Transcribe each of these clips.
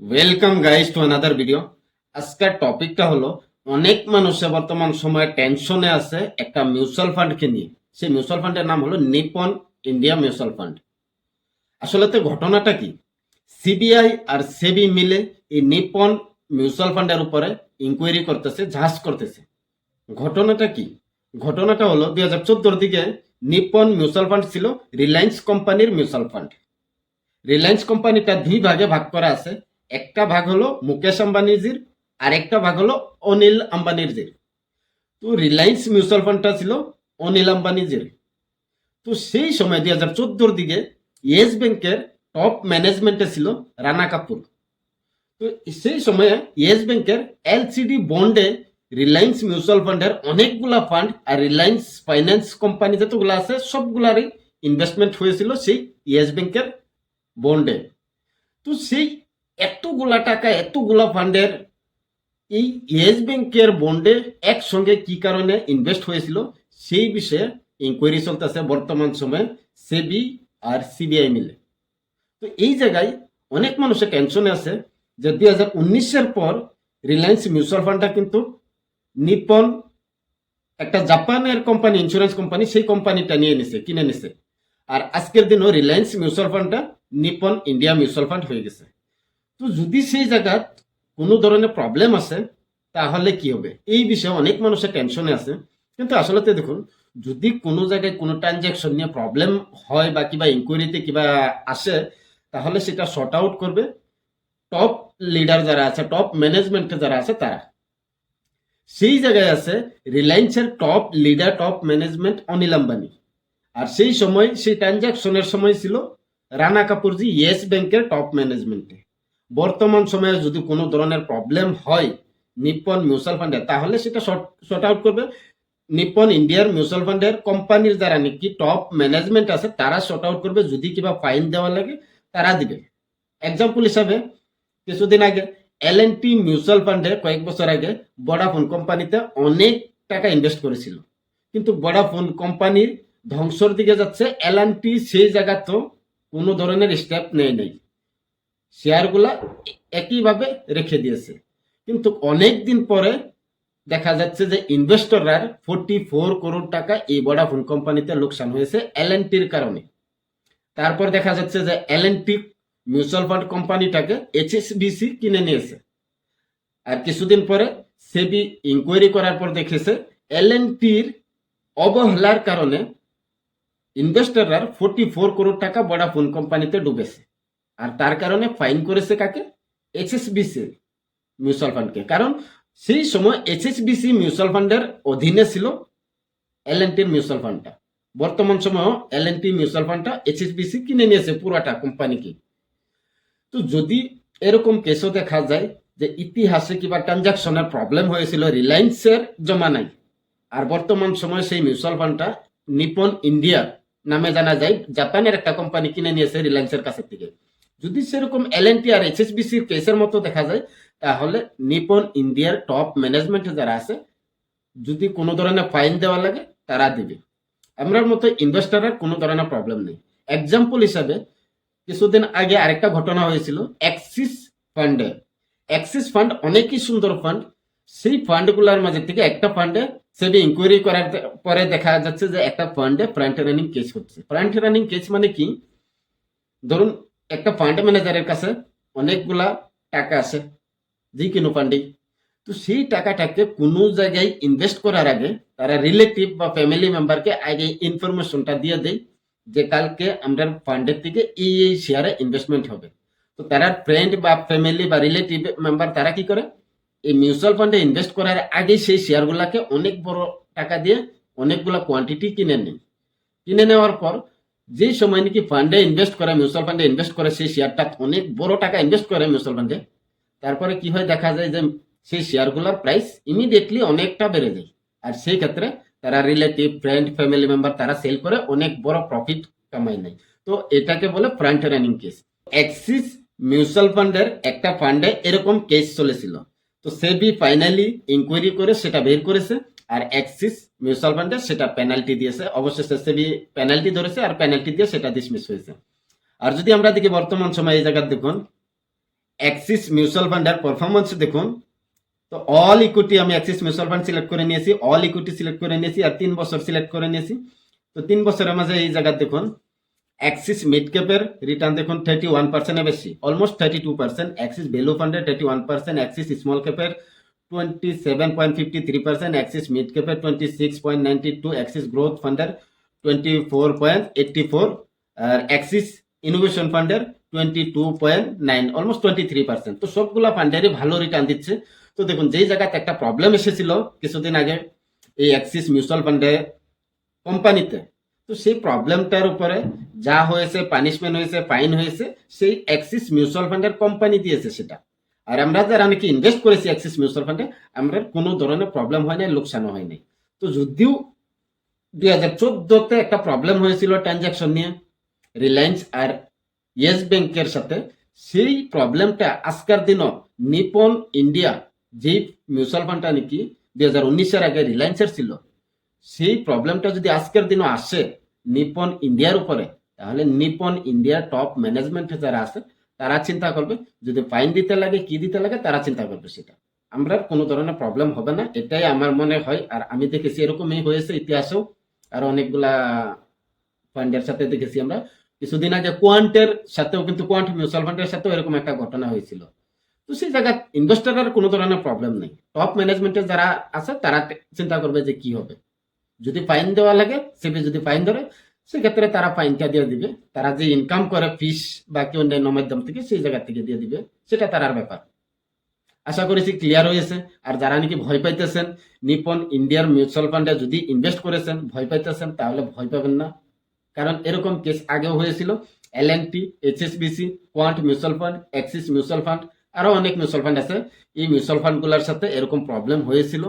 Welcome guys to another video আজকের টপিকটা হলো, অনেক মানুষে বর্তমান সময়ে টেনশনে আছে একটা মিউচুয়াল ফান্ডকে নিয়ে। সেই মিউচুয়াল ফান্ডের নাম হলো নিপন ইন্ডিয়া মিউচুয়াল ফান্ড আসলে তো ঘটনাটা কি? সিবিআই আর সেবি মিলে এই নিপন মিউচুয়াল ফান্ডের উপরে ইনকোয়ারি করতেছে ঝাঁস করতেছে। ঘটনাটা কি? ঘটনাটা হলো, দুই হাজার চোদ্দোর দিকে নিপন মিউচুয়াল ফান্ড ছিল রিলায়েন্স কোম্পানির মিউচুয়াল ফান্ড রিলায়েন্স কোম্পানিটা দুই ভাগে ভাগ করা আছে। একটা ভাগ হলো মুকেশ আম্বানিজির আর একটা ভাগ হলো অনিল আম্বানিজির। তো রিলায়েন্স মিউচুয়াল ফান্ডটা ছিল অনিল আম্বানিজির। তো সেই সময় দুই হাজার চোদ্দোর দিকে ইয়েস ব্যাংকের টপ ম্যানেজমেন্টে ছিল রানা কাপুর। তো সেই সময়ে ইয়েস ব্যাংকের এলসিডি বন্ডে রিলায়েন্স মিউচুয়াল ফান্ডের অনেকগুলা ফান্ড আর রিলায়েন্স ফাইন্যান্স কোম্পানি যতগুলো আছে, সবগুলারই ইনভেস্টমেন্ট হয়েছিল সেই ইয়েস ব্যাংকের বন্ডে। তো সেই এতগুলা টাকা, এতগুলা ফান্ডের এই ইয়েস ব্যাংকের বন্ডে একসঙ্গে কি কারণে ইনভেস্ট হয়েছিল? সেই বিষয়ে ইনকোয়ারি চলতেছে বর্তমান সময়ে সেবি আর সিবিআই মিলে। তো এই জায়গায় অনেক মানুষের টেনশনে আছে যে দুই হাজার উনিশের পর রিলায়েন্স মিউচুয়াল ফান্ডটা কিন্তু নিপন একটা জাপানের কোম্পানি ইন্স্যুরেন্স কোম্পানি সেই কোম্পানিটা নিয়ে নিছে, কিনে নিছে। আর আজকের দিনও রিলায়েন্স মিউচুয়াল ফান্ডটা নিপন ইন্ডিয়া মিউচুয়াল ফান্ড হয়ে গেছে। তো যদি সেই জায়গাত কোনো ধরনের প্রবলেম আছে, তাহলে কি হবে? এই বিষয়ে অনেক মানুষের টেনশনে আছে। কিন্তু আসলে দেখুন, যদি কোনো জায়গায় কোনো ট্রানজ্যাকশন নিয়ে প্রবলেম হয় বা কিবা ইনকোয়ারিতে কিবা আসে, তাহলে সেটা শর্ট আউট করবে। টপ লিডার যারা আছে টপ ম্যানেজমেন্টে যারা আছে, তারা। সেই জায়গায় আছে রিলায়েন্সের top leader top management Anil Ambani. আর সেই সময়, সেই ট্রানজ্যাকশনের সময় ছিল রানা কাপুরজি ইয়েস ব্যাংকের টপ ম্যানেজমেন্টে বর্তমান সময়ে যদি কোনো ধরনের প্রবলেম হয় নিপন মিউচুয়াল ফান্ডে তাহলে সেটা শর্ট আউট করবে। নিপ্পন ইন্ডিয়ার মিউচুয়াল ফান্ডের কোম্পানির যারা নাকি টপ ম্যানেজমেন্ট আছে, তারা শর্ট আউট করবে। যদি কিবা ফাইন দেওয়া লাগে, তারা দিবে। এক্সাম্পল হিসাবে, কিছুদিন আগে এল এন টি মিউচুয়াল ফান্ডে কয়েক বছর আগে বডাফোন কোম্পানিতে অনেক টাকা ইনভেস্ট করেছিল। কিন্তু বডাফোন কোম্পানির ধ্বংসর দিকে যাচ্ছে এল এন টি সেই জায়গা তো কোনো ধরনের স্টেপ নেয় নাই। শেয়ারগুলা একইভাবে রেখে দিয়েছে। কিন্তু অনেক দিন পরে দেখা যাচ্ছে যে ইনভেস্টররা ফোর্টি ফোর করোড় টাকা এই ভোডাফোন কোম্পানিতে লোকসান হয়েছে এল কারণে। তারপর দেখা যাচ্ছে যে এল মিউচুয়াল ফান্ড কোম্পানিটাকে এইচএসবিসি কিনে নিয়েছে। আর কিছুদিন পরে সেবি ইনকোয়ারি করার পর দেখেছে এল অবহেলার কারণে ইনভেস্টররা ফোর্টি ফোর করোড় টাকা ভোডাফোন কোম্পানিতে ডুবেছে। আর তার কারণে ফাইন করেছে কাকে? এইচএসবিসি মিউচুয়াল ফান্ডকে কারণ সেই সময় এইচএসবিসি মিউচুয়াল ফান্ডের অধীনে ছিল এল মিউচুয়াল ফান্ডটা বর্তমান সময়ও এল মিউচুয়াল ফান্ডটা এইচএসবিসি কিনে নিয়েছে পুরাটা কোম্পানিকে তো যদি এরকম কেসও দেখা যায় যে ইতিহাসে কিবা ট্রানজাকশনের প্রবলেম হয়েছিল রিলায়েন্সের জমানায় আর বর্তমান সময়ে সেই মিউচুয়াল ফান্ডটা নিপন ইন্ডিয়া নামে জানা যায় জাপানের একটা কোম্পানি কিনে নিয়েছে রিলায়েন্সের কাছে থেকে। যদি সেরকম এল এন টি আর এইচএসবিসির কেসের মতো দেখা যায়, তাহলে নিপন ইন্ডিয়ার টপ ম্যানেজমেন্টে যারা আছে, যদি কোনো ধরনের ফাইন দেওয়া লাগে, তারা দিবে। আমরার মতো ইনভেস্টারের কোনো ধরনের প্রবলেম নেই। এক্সাম্পল হিসাবে, কিছুদিন আগে আরেকটা ঘটনা হয়েছিল অ্যাক্সিস ফান্ডে অ্যাক্সিস ফান্ড অনেকই সুন্দর ফান্ড সেই ফান্ডগুলোর মাঝে থেকে একটা ফান্ডে সেবি ইনকোয়ারি করার পরে দেখা যাচ্ছে যে একটা ফান্ডে ফ্রন্ট রানিং কেস হচ্ছে। ফ্রন্ট রানিং কেস মানে কি? ধরুন একটা ফান্ড ম্যানেজারের কাছে অনেকগুলা টাকা আছে, যে কোনো ফান্ডেই তো সেই টাকাটাকে কোনো জায়গায় ইনভেস্ট করার আগে তারা রিলেটিভ বা ফ্যামিলি মেম্বারকে আগে ইনফরমেশনটা দিয়ে দেয় যে কালকে আমরা ফান্ডের থেকে এই এই শেয়ারে ইনভেস্টমেন্ট হবে। তো তারা ফ্রেন্ড বা ফ্যামিলি বা রিলেটিভ মেম্বার তারা কি করে? এই মিউচুয়াল ফান্ডে ইনভেস্ট করার আগে সেই শেয়ারগুলোকে অনেক বড় টাকা দিয়ে অনেকগুলো কোয়ান্টিটি কিনে নেয়। কিনে নেওয়ার পর যে সময় নাকি ফান্ডে ইনভেস্ট করে মিউচুয়াল ফান্ডে ইনভেস্ট করে, সেই শেয়ারটা অনেক বড় টাকা ইনভেস্ট করে মিউচুয়াল ফান্ডে তারপরে কি হয় দেখা যায় যে, সেই শেয়ারগুলোর প্রাইস ইমিডিয়েটলি অনেকটা বেড়ে যায়। আর সেই ক্ষেত্রে তারা রিলেটিভ ফ্রেন্ড ফ্যামিলি মেম্বার তারা সেল করে অনেক বড় প্রফিট কামাই নেয়। তো এটাকে বলে front running case Axis mutual ফান্ডের একটা ফান্ডে এরকম কেস চলেছিল। তো সে সেবি ফাইনালি ইনকোয়ারি করে, সেটা বের করেছে। আর অ্যাক্সিস মিউচুয়াল ফান্ডে সেটা পেনাল্টি দিয়েছে। অবশেষে সেবি পেনাল্টি ধরেছে আর পেনাল্টি দিয়ে সেটা ডিসমিস হয়েছে। আর যদি আমরা দেখি বর্তমান সময় এই জায়গায় দেখুন অ্যাক্সিস মিউচুয়াল ফান্ডের পারফরমেন্স দেখুন, তো অল ইকুইটি আমি অ্যাক্সিস মিউচুয়াল ফান্ড সিলেক্ট করে নিয়েছি অল ইকুইটি সিলেক্ট করে নিয়েছি আর তিন বছর সিলেক্ট করে নিয়েছি। তো তিন বছরের মাঝে এই জায়গা দেখুন অ্যাক্সিস মিড ক্যাপের রিটার্ন দেখুন থার্টি ওয়ান পার্সেন্টের বেশি almost thirty two percent Axis value ফান্ডের thirty one percent Axis small ক্যাপের twenty seven point fifty three percent Axis mid ক্যাপের twenty six point ninety two Axis growth ফান্ডের twenty four point eighty four আর Axis innovation ফান্ডের twenty two point nine almost twenty three percent তো সবগুলা ফান্ডেরই ভালো return দিচ্ছে। তো দেখুন, যেই জায়গাতে একটা প্রবলেম এসেছিল কিছুদিন আগে, এই অ্যাক্সিস মিউচুয়াল ফান্ডে কোম্পানিতে তো সেই প্রবলেমটার উপরে যা হয়েছে পানিশমেন্ট হয়েছে ফাইন হয়েছে, সেই অ্যাক্সিস মিউচুয়াল ফান্ডের কোম্পানি দিয়েছে সেটা। আর আমরা যারা নাকি ইনভেস্ট করেছি অ্যাক্সিস মিউচুয়াল ফান্ডে আমরা কোনো ধরনের প্রবলেম হয় নাই, লোকসানও হয় নাই। তো যদিও দুই হাজার চোদ্দতে একটা প্রবলেম হয়েছিল ট্রানজাকশন নিয়ে রিলায়েন্স আর ইয়েস ব্যাংকের সাথে, সেই প্রবলেমটা আজকের দিনও নিপন ইন্ডিয়া যেই মিউচুয়াল ফান্ডটা নাকি দুই হাজার উনিশের আগে রিলায়েন্সের ছিল, সেই প্রবলেমটা যদি আজকের দিনও আসে নিপন ইন্ডিয়ার উপরে, তাহলে নিপন ইন্ডিয়ার টপ ম্যানেজমেন্টে যারা আছে তারা চিন্তা করবে, যদি ফাইন দিতে লাগে, কি দিতে লাগে, তারা চিন্তা করবে সেটা। আমরা কোনো ধরনের প্রবলেম হবে না, এটাই আমার মনে হয়। আর আমি দেখেছি এরকমই হয়েছে ইতিহাসেও, আর অনেকগুলা ফান্ডের সাথে দেখেছি আমরা। কিছুদিন আগে কোয়ান্টের সাথেও কিন্তু কোয়ান্ট মিউচুয়াল ফান্ডের সাথেও এরকম একটা ঘটনা হয়েছিল। তো সেই জায়গায় ইনভেস্টারের কোনো ধরনের প্রবলেম নেই। টপ ম্যানেজমেন্টের যারা আছে, তারা চিন্তা করবে যে কি হবে। যদি ফাইন দেওয়া লাগে সেবি যদি ফাইন ধরে সেক্ষেত্রে তারা ফাইনটা দিয়ে দিবে। তারা যে ইনকাম করে ফিস বা কি অন্যান্য মাধ্যম থেকে, সেই জায়গা থেকে দিয়ে দিবে। সেটা তারার ব্যাপার। আশা করেছি ক্লিয়ার হয়েছে। আর যারা নাকি ভয় পাইতেছেন, নিপন ইন্ডিয়ার মিউচুয়াল ফান্ডে যদি ইনভেস্ট করেছেন, ভয় পাইতেছেন, তাহলে ভয় পাবেন না। কারণ এরকম কেস আগেও হয়েছিল। L N T HSBC Quant mutual fund Axis mutual fund আরও অনেক মিউচুয়াল ফান্ড আছে। এই মিউচুয়াল ফান্ডগুলোর সাথে এরকম প্রবলেম হয়েছিল।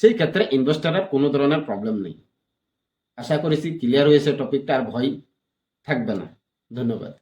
সেই ক্ষেত্রে ইনভেস্টারের কোনো ধরনের প্রবলেম নেই। আশা করেছি ক্লিয়ার হয়েছে টপিকটা আর ভয় থাকবে না। ধন্যবাদ।